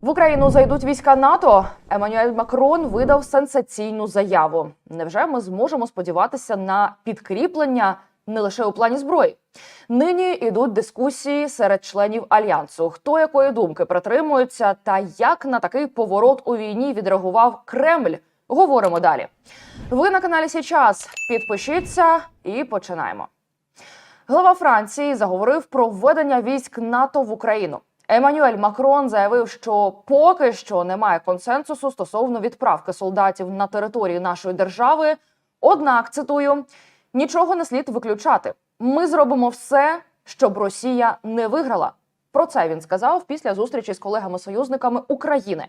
В Україну зайдуть війська НАТО. Еммануель Макрон видав сенсаційну заяву. Невже ми зможемо сподіватися на підкріплення не лише у плані зброї? Нині йдуть дискусії серед членів альянсу. Хто якої думки притримується, та як на такий поворот у війні відреагував Кремль? Говоримо далі. Ви на каналі Січас. Підпишіться і починаємо. Глава Франції заговорив про введення військ НАТО в Україну. Еммануель Макрон заявив, що поки що немає консенсусу стосовно відправки солдатів на території нашої держави. Однак, цитую, нічого не слід виключати. Ми зробимо все, щоб Росія не виграла. Про це він сказав після зустрічі з колегами-союзниками України.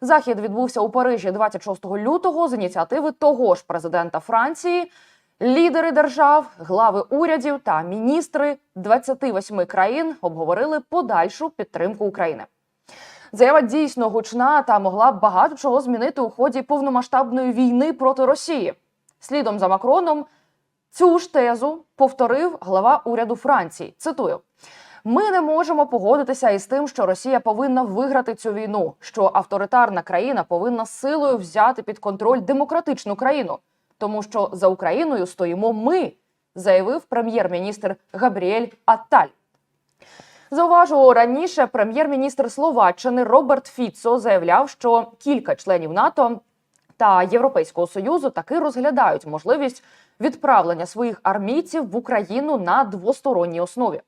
Захід відбувся у Парижі 26 лютого з ініціативи того ж президента Франції. Лідери держав, глави урядів та міністри 28 країн обговорили подальшу підтримку України. Заява дійсно гучна та могла б багато чого змінити у ході повномасштабної війни проти Росії. Слідом за Макроном цю ж тезу повторив глава уряду Франції. Цитую. Ми не можемо погодитися із тим, що Росія повинна виграти цю війну, що авторитарна країна повинна силою взяти під контроль демократичну країну, тому що за Україною стоїмо ми, заявив прем'єр-міністр Габріель Атталь. Зауважу раніше прем'єр-міністр Словаччини Роберт Фіцо заявляв, що кілька членів НАТО та Європейського союзу таки розглядають можливість відправлення своїх армійців в Україну на двосторонній основі.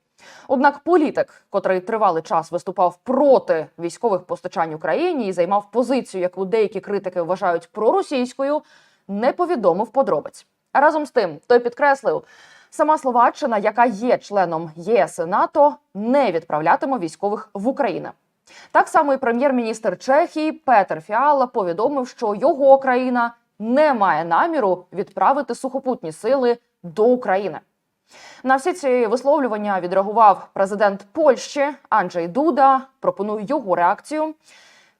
Однак політик, котрий тривалий час виступав проти військових постачань Україні і займав позицію, яку деякі критики вважають проросійською, не повідомив подробиць. Разом з тим, той підкреслив, сама Словаччина, яка є членом ЄС і НАТО, не відправлятиме військових в Україну. Так само і прем'єр-міністр Чехії Петер Фіала повідомив, що його країна не має наміру відправити сухопутні сили до України. На всі ці висловлювання відреагував президент Польщі Анджей Дуда. Пропоную його реакцію.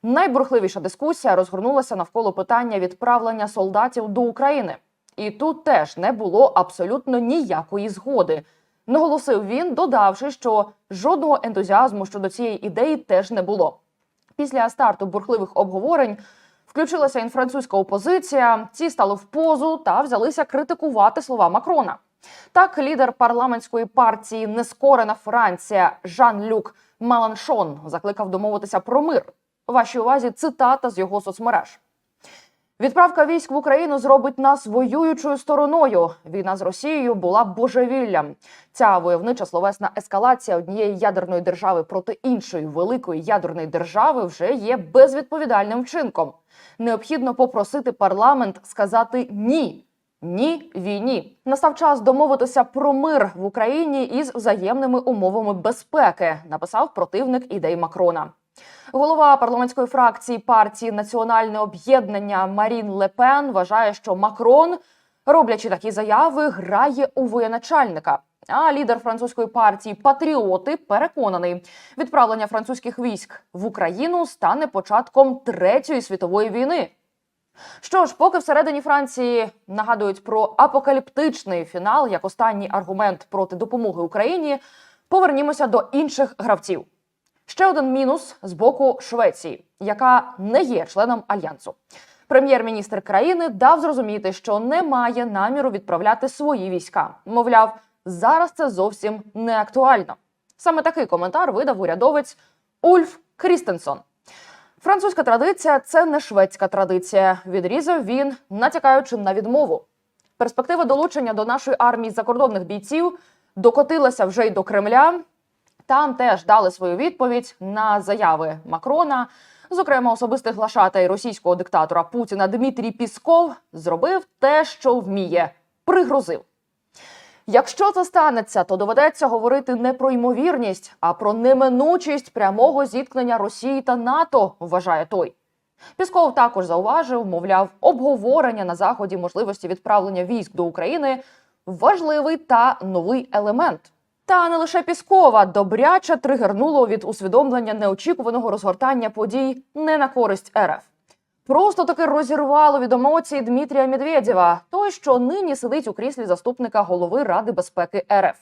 Найбурхливіша дискусія розгорнулася навколо питання відправлення солдатів до України. І тут теж не було абсолютно ніякої згоди. Наголосив він, додавши, що жодного ентузіазму щодо цієї ідеї теж не було. Після старту бурхливих обговорень включилася і французька опозиція. Ці стали в позу та взялися критикувати слова Макрона. Так, лідер парламентської партії Нескорена Франція Жан-Люк Маланшон закликав домовитися про мир. Вашій увазі цитата з його соцмереж. Відправка військ в Україну зробить нас воюючою стороною. Війна з Росією була божевіллям. Ця войовнича словесна ескалація однієї ядерної держави проти іншої великої ядерної держави вже є безвідповідальним вчинком. Необхідно попросити парламент сказати ні. Ні, війні настав час домовитися про мир в Україні із взаємними умовами безпеки. Написав противник ідей Макрона. Голова парламентської фракції партії Національне об'єднання Марін Лепен вважає, що Макрон, роблячи такі заяви, грає у воєначальника. А лідер французької партії Патріоти переконаний, відправлення французьких військ в Україну стане початком третьої світової війни. Що ж, поки всередині Франції нагадують про апокаліптичний фінал як останній аргумент проти допомоги Україні, повернімося до інших гравців. Ще один мінус з боку Швеції, яка не є членом альянсу. Прем'єр-міністр країни дав зрозуміти, що не має наміру відправляти свої війська. Мовляв, зараз це зовсім не актуально. Саме такий коментар видав урядовець Ульф Крістенсон. Французька традиція це не шведська традиція. Відрізав він, натякаючи на відмову. Перспектива долучення до нашої армії закордонних бійців докотилася вже й до Кремля. Там теж дали свою відповідь на заяви Макрона. Зокрема, особистий глашатай російського диктатора Путіна Дмитрій Пісков зробив те, що вміє, пригрозив. Якщо це станеться, то доведеться говорити не про ймовірність, а про неминучість прямого зіткнення Росії та НАТО, вважає той. Пісков також зауважив, мовляв, обговорення на заході можливості відправлення військ до України важливий та новий елемент. Та не лише Піскова добряче тригернуло від усвідомлення неочікуваного розгортання подій не на користь РФ. Просто таки розірвало від емоцій Дмитрія Медведєва, той, що нині сидить у кріслі заступника голови Ради безпеки РФ.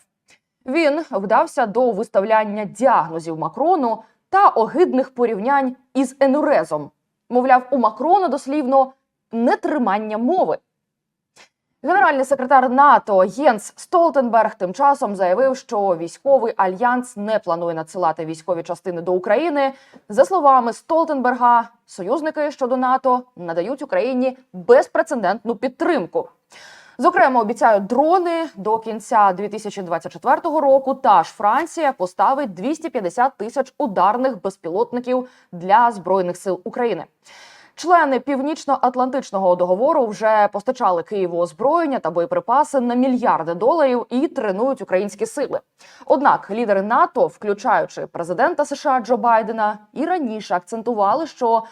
Він вдався до виставляння діагнозів Макрону та огидних порівнянь із енурезом. Мовляв, у Макрона дослівно нетримання мови. Генеральний секретар НАТО Єнс Столтенберг тим часом заявив, що військовий альянс не планує надсилати військові частини до України. За словами Столтенберга, союзники щодо НАТО надають Україні безпрецедентну підтримку. Зокрема, обіцяють дрони до кінця 2024 року. Та ж Франція поставить 250 тисяч ударних безпілотників для збройних сил України. Члени північно-атлантичного договору вже постачали Києву озброєння та боєприпаси на мільярди доларів і тренують українські сили. Однак лідери НАТО, включаючи президента США Джо Байдена, і раніше акцентували, що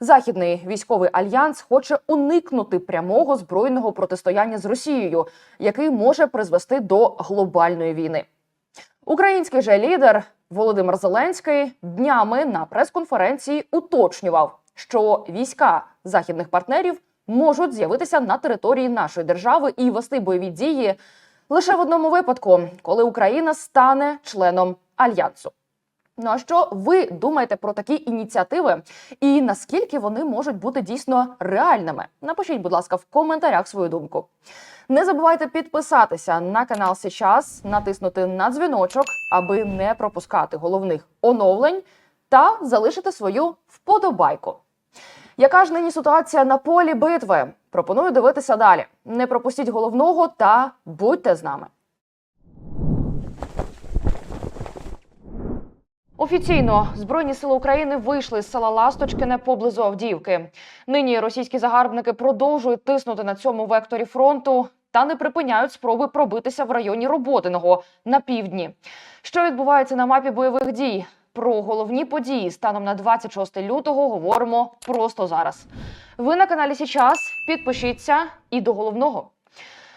західний військовий альянс хоче уникнути прямого збройного протистояння з Росією, який може призвести до глобальної війни. Український же лідер Володимир Зеленський днями на прес-конференції уточнював, що війська західних партнерів можуть з'явитися на території нашої держави і вести бойові дії лише в одному випадку, коли Україна стане членом альянсу. Ну а що ви думаєте про такі ініціативи і наскільки вони можуть бути дійсно реальними? Напишіть, будь ласка, в коментарях свою думку. Не забувайте підписатися на канал Сейчас, натиснути на дзвіночок, аби не пропускати головних оновлень, та залишити свою вподобайку. Яка ж нині ситуація на полі битви? Пропоную дивитися далі. Не пропустіть головного та будьте з нами. Офіційно збройні сили України вийшли з села Ласточкине поблизу Авдіївки. Нині російські загарбники продовжують тиснути на цьому векторі фронту та не припиняють спроби пробитися в районі Роботиного на півдні. Що відбувається на мапі бойових дій? Про головні події станом на 26 лютого говоримо просто зараз. Ви на каналі Січас. Підпишіться і до головного.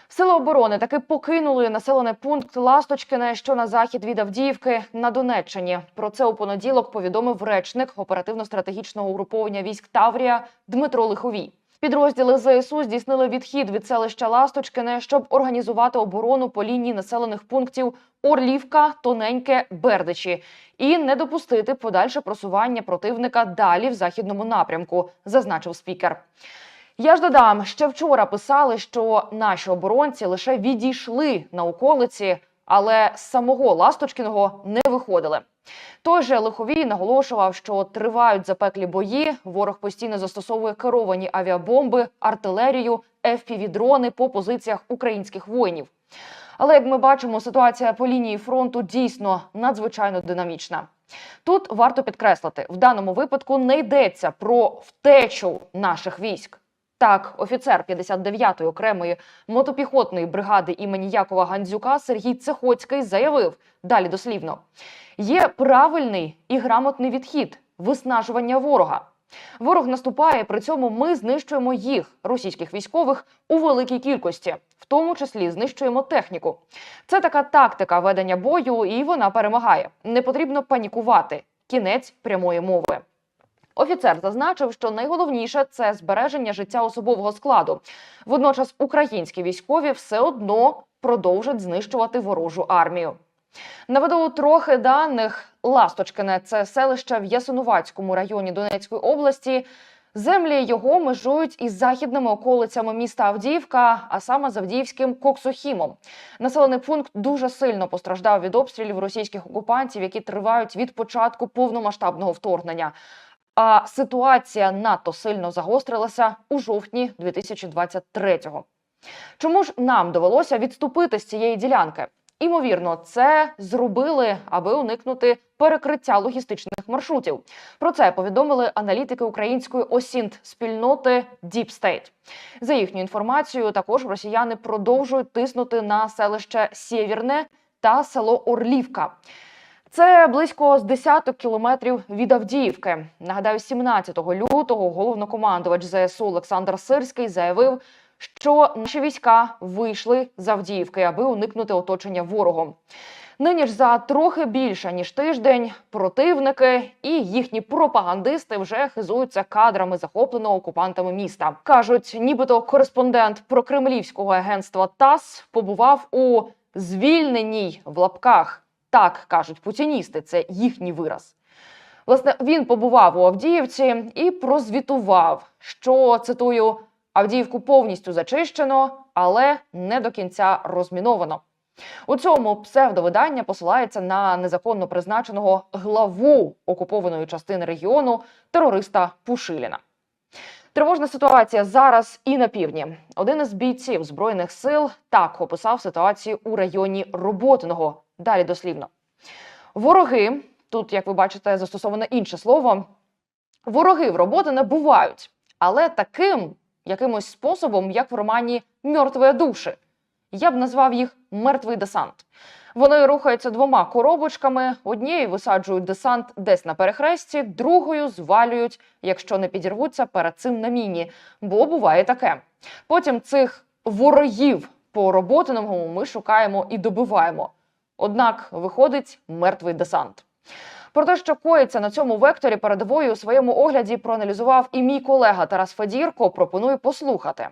Сили оборони таки покинули населений пункт Ласточкине, що на захід від Авдіївки на Донеччині. Про це у понеділок повідомив речник оперативно-стратегічного угруповання військ Таврія Дмитро Лиховій. Підрозділи ЗСУ здійснили відхід від селища Ласточкине, щоб організувати оборону по лінії населених пунктів Орлівка, Тоненьке, Бердичі і не допустити подальше просування противника далі в західному напрямку, зазначив спікер. Я ж додам, ще вчора писали, що наші оборонці лише відійшли на околиці, але з самого Ласточкіного не виходили. Той же Лиховій наголошував, що тривають запеклі бої. Ворог постійно застосовує керовані авіабомби, артилерію, FPV-дрони по позиціях українських воїнів. Але як ми бачимо, ситуація по лінії фронту дійсно надзвичайно динамічна. Тут варто підкреслити, в даному випадку не йдеться про втечу наших військ. Так, офіцер 59-ї окремої мотопіхотної бригади імені Якова Гандзюка Сергій Цехоцький заявив далі дослівно: є правильний і грамотний відхід виснажування ворога. Ворог наступає, при цьому ми знищуємо їх, російських військових, у великій кількості, в тому числі знищуємо техніку. Це така тактика ведення бою, і вона перемагає. Не потрібно панікувати. Кінець прямої мови. Офіцер зазначив, що найголовніше це збереження життя особового складу. Водночас українські військові все одно продовжать знищувати ворожу армію. Наведу трохи даних. Ласточкине це селище в Ясинуватському районі Донецької області. Землі його межують із західними околицями міста Авдіївка, а саме з Авдіївським Коксохімом. Населений пункт дуже сильно постраждав від обстрілів російських окупантів, які тривають від початку повномасштабного вторгнення. А ситуація надто сильно загострилася у жовтні 2023-го. Чому ж нам довелося відступити з цієї ділянки? Імовірно, це зробили, аби уникнути перекриття логістичних маршрутів. Про це повідомили аналітики української осінт спільноти Deep State. За їхньою інформацією, також росіяни продовжують тиснути на селище Сєвєрне та село Орлівка. Це близько з десяток кілометрів від Авдіївки. Нагадаю, 17 лютого головнокомандувач ЗСУ Олександр Сирський заявив, що наші війська вийшли з Авдіївки, аби уникнути оточення ворогом. Нині ж за трохи більше ніж тиждень противники і їхні пропагандисти вже хизуються кадрами захопленого окупантами міста. кажуть, нібито кореспондент прокремлівського агентства ТАСС побував у звільненій в лапках. Так кажуть путіністи, це їхній вираз. Власне, він побував у Авдіївці і прозвітував, що цитую: Авдіївку повністю зачищено, але не до кінця розміновано. У цьому псевдовидання посилається на незаконно призначеного главу окупованої частини регіону терориста Пушиліна. Тривожна ситуація зараз і на півдні. Один із бійців збройних сил так описав ситуацію у районі Роботиного. Далі дослівно. Вороги тут, як ви бачите, застосоване інше слово. Вороги в роботи не бувають, але таким якимось способом, як в романі Мертві душі. Я б назвав їх мертвий десант. Вони рухаються двома коробочками: однією висаджують десант десь на перехресті, другою звалюють, якщо не підірвуться перед цим на міні. Бо буває таке. Потім цих ворогів по роботиному ми шукаємо і добиваємо. Однак виходить мертвий десант. Про те, що коїться на цьому векторі передової у своєму огляді проаналізував і мій колега Тарас Федірко. Пропоную послухати.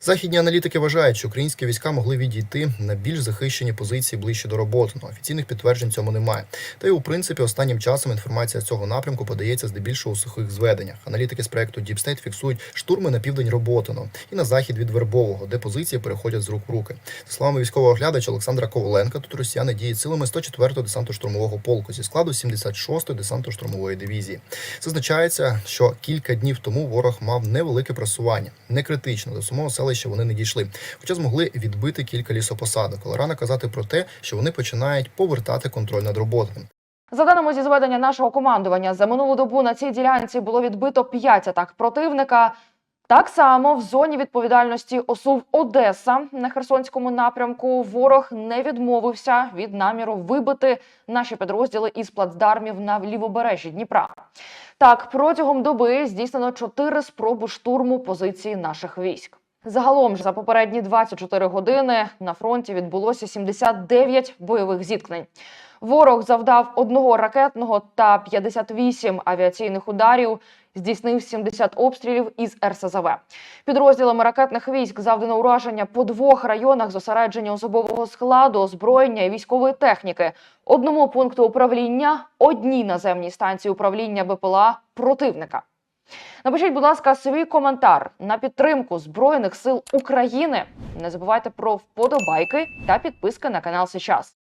Західні аналітики вважають, що українські війська могли відійти на більш захищені позиції ближче до роботи. Но офіційних підтверджень цьому немає. Та й у принципі останнім часом інформація з цього напрямку подається здебільшого у сухих зведеннях. Аналітики з проекту Deep State фіксують штурми на південь Роботино і на захід від Вербового, де позиції переходять з рук в руки. За словами військового оглядача Олександра Коваленка, тут росіяни діють силами 104-го десантно-штурмового полку зі складу 76-ї десантно-штурмової дивізії. Зазначається, що кілька днів тому ворог мав невелике просування, не критично до самого селища вони не дійшли, хоча змогли відбити кілька лісопосадок. Але рано казати про те, що вони починають повертати контроль над роботами. За даними зі зведення нашого командування, за минулу добу на цій ділянці було відбито 5 атак противника. Так само в зоні відповідальності ОСУВ Одеса на Херсонському напрямку ворог не відмовився від наміру вибити наші підрозділи із плацдармів на лівобережжі Дніпра. Так, протягом доби здійснено 4 спроби штурму позиції наших військ. Загалом ж за попередні 24 години на фронті відбулося 79 бойових зіткнень. Ворог завдав одного ракетного та 58 авіаційних ударів, здійснив 70 обстрілів із РСЗВ. Підрозділами ракетних військ завдано ураження по двох районах зосередження особового складу, озброєння і військової техніки, одному пункту управління, одній наземній станції управління БПЛА противника. Напишіть, будь ласка, свій коментар на підтримку Збройних сил України. Не забувайте про вподобайки та підписки на канал Сейчас.